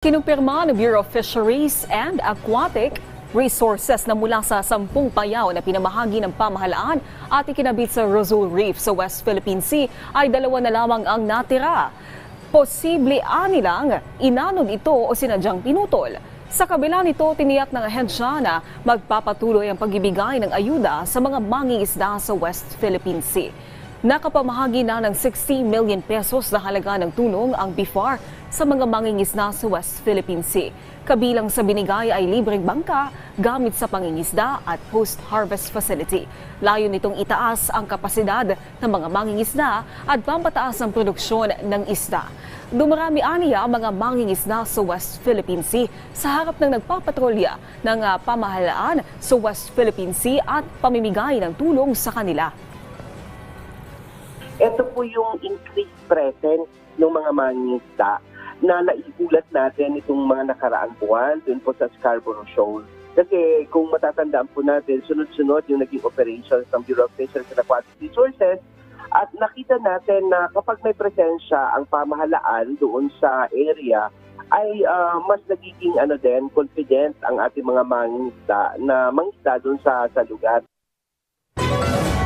Kinumpirma ng Bureau of Fisheries and Aquatic Resources na mula sa sampung payaw na pinamahagi ng pamahalaan at ikinabit sa Rosul Reef sa West Philippine Sea ay dalawa na lamang ang natira. Posible anilang inanod ito o sinadyang pinutol. Sa kabila nito, tiniyak ng ahensya na magpapatuloy ang pagbibigay ng ayuda sa mga mangingisda sa West Philippine Sea. Nakapamahagi na ng 60 million pesos na halaga ng tulong ang BIFAR sa mga mangingisda sa West Philippine Sea. Kabilang sa binigay ay libreng bangka, gamit sa pangingisda at post-harvest facility. Layo nitong itaas ang kapasidad ng mga mangingisda at pampataas ang produksyon ng isda. Dumarami aniya ang mga mangingisda sa West Philippine Sea sa harap ng nagpapatrolya ng ah, pamahalaan sa West Philippine Sea at pamimigay ng tulong sa kanila. Ito po yung increased presence ng mga mangingisda na naiulat natin itong mga nakaraang buwan dun po sa Scarborough Shoal. Kasi kung matatandaan po natin, sunod-sunod yung naging operations ng Bureau of Fisheries and Aquatic Resources at nakita natin na kapag may presensya ang pamahalaan doon sa area, ay ah, mas nagiging ano din, confident ang ating mga mangingisda na mangisda doon sa, sa lugar.